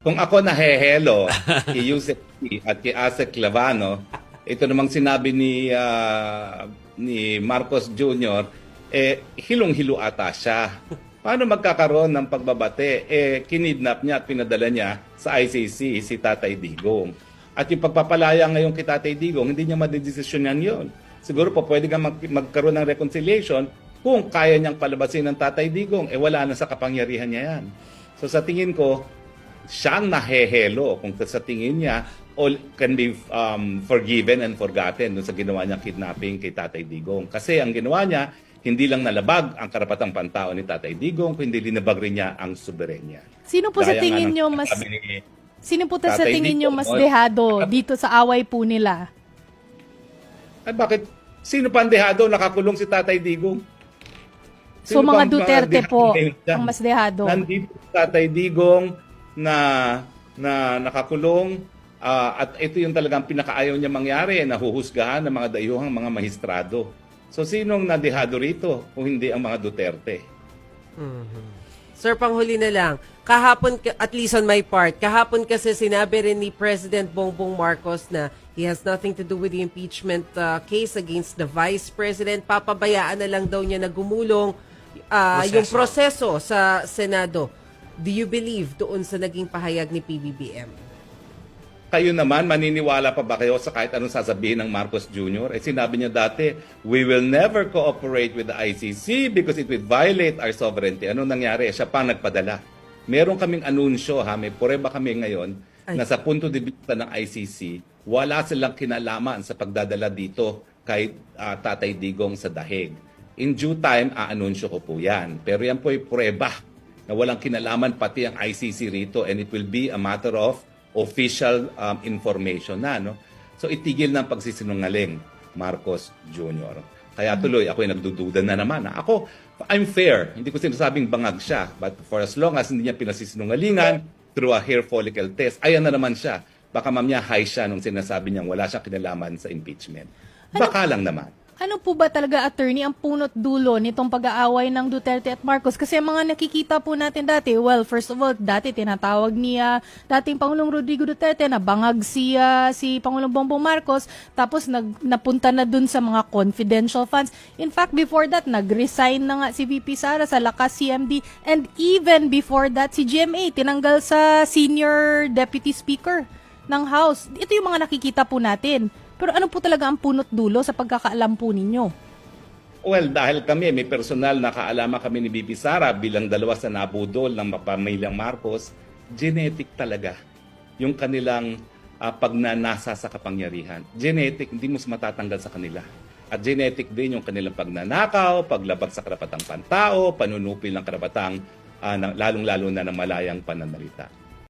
Kung ako nahehelo, kay Yusef P. at kay Asek Clavano, ito namang sinabi ni ah, ni Marcos Jr., eh, hilong-hilo ata siya. Paano magkakaroon ng pagbabate? Eh, kinidnap niya at pinadala niya sa ICC si Tatay Digong. At yung pagpapalaya ngayon kay Tatay Digong, hindi niya madedesisyonan yon. Siguro po pwede ka mag- magkaroon ng reconciliation kung kaya niyang palabasin ng Tatay Digong. Eh, wala na sa kapangyarihan niya yan. So sa tingin ko, siyang nahehelo kung sa tingin niya all can be um, forgiven and forgotten dun sa ginawa niyang kidnapping kay Tatay Digong. Kasi ang ginawa niya, hindi lang nalabag ang karapatang pantao ni Tatay Digong, kundi linabag rin niya ang soberenya. Sino po sa Gaya nga tingin ng nyo mas ni- Sino po sa tingin Digong, mas dehado dito sa away po nila? Ay bakit? Sino pa ang dehado? Nakakulong si Tatay Digong. So Sino mga pa ang Duterte po ang mas dehado. Nandito si Tatay Digong na na nakakulong ah, at ito yung talagang pinakaayaw niya mangyari, nahuhusgahan ng mga dayuhang mga mahistrado. So sinong nadehado rito kung hindi ang mga Duterte? Sir, panghuli na lang. Kahapon, ka- at least on my part, kahapon kasi sinabi rin ni President Bongbong Marcos na he has nothing to do with the impeachment uh, case against the Vice President. Papabayaan na lang daw niya na gumulong uh, yung proseso sa Senado. Do you believe doon sa naging pahayag ni PBBM? Kayo naman, maniniwala pa ba kayo sa kahit anong sasabihin ng Marcos Jr.? Eh sinabi niya dati, we will never cooperate with the ICC because it will violate our sovereignty. Ano nangyari? Eh, Siya pa nagpadala. Meron kaming anunsyo, ha? may pureba kami ngayon Ay. na sa punto de vista ng ICC, wala silang kinalaman sa pagdadala dito kay ah, Tatay Digong sa dahig. In due time, aanunsyo ko po yan. Pero yan po ay pureba na walang kinalaman pati ang ICC rito and it will be a matter of official um, information na. No? So itigil ng pagsisinungaling, Marcos Jr. Kaya tuloy, ako ay nagdududa na naman. Ako, I'm fair. Hindi ko sinasabing bangag siya. But for as long as hindi niya pinasisinungalingan through a hair follicle test, ayan na naman siya. Baka mamaya high siya nung sinasabi niyang wala siyang kinalaman sa impeachment. Baka lang naman. Ano po ba talaga, attorney, ang punot dulo nitong pag-aaway ng Duterte at Marcos? Kasi ang mga nakikita po natin dati, well, first of all, dati tinatawag niya dating Pangulong Rodrigo Duterte na bangag si, ah, si Pangulong Bongbong Marcos, tapos nag, napunta na dun sa mga confidential funds. In fact, before that, nag-resign na nga si VP Sara sa Lakas CMD, and even before that, si GMA tinanggal sa senior deputy speaker ng House. Ito yung mga nakikita po natin. Pero ano po talaga ang punot dulo sa pagkakaalam po ninyo? Well, dahil kami, may personal na kaalama kami ni Bibi Sara bilang dalawa sa nabudol ng pamilyang Marcos, genetic talaga yung kanilang ah, pagnanasa sa kapangyarihan. Genetic, hindi mo matatanggal sa kanila. At genetic din yung kanilang pagnanakaw, paglabag sa karapatang pantao, panunupil ng karapatang ah, ng- lalong-lalo na ng malayang pananalita.